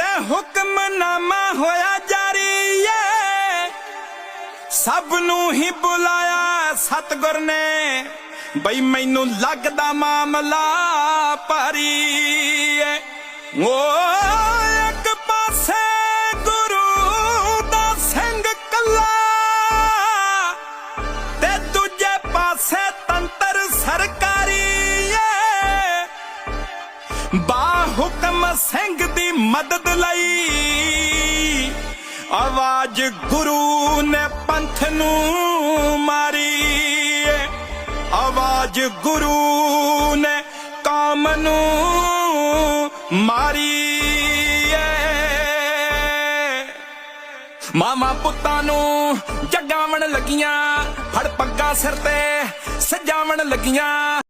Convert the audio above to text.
ਹੁਕਮਨਾਮਾ ਹੋਇਆ ਜਾਰੀ ਏ। ਸਭ ਨੂੰ ਹੀ ਬੁਲਾਇਆ ਸਤਗੁਰ ਨੇ। ਬਈ ਮੈਨੂੰ ਲੱਗਦਾ ਮਾਮਲਾ ਭਾਰੀ ਏ। ਓ ਇੱਕ ਪਾਸੇ ਗੁਰੂ ਦਾ ਸਿੰਘ ਕੱਲਾ ਤੇ ਦੂਜੇ ਪਾਸੇ ਤੰਤਰ ਸਰਕਾਰੀ ਏ। ਹੁਕਮ ਸਿੰਘ ਦੀ ਮਦਦ ਲਈ ਆਵਾਜ਼ ਗੁਰੂ ਨੇ ਪੰਥ ਨੂੰ ਮਾਰੀ। ਆਵਾਜ਼ ਗੁਰੂ ਨੇ ਕਾਮ ਨੂੰ ਮਾਰੀ। ਮਾਮਾ ਪੁੱਤਾਂ ਨੂੰ ਜਗਾਵਣ ਲੱਗੀਆਂ, ਫੜ ਪੱਗਾਂ ਸਿਰ ਤੇ ਸਜਾਵਣ ਲੱਗੀਆਂ।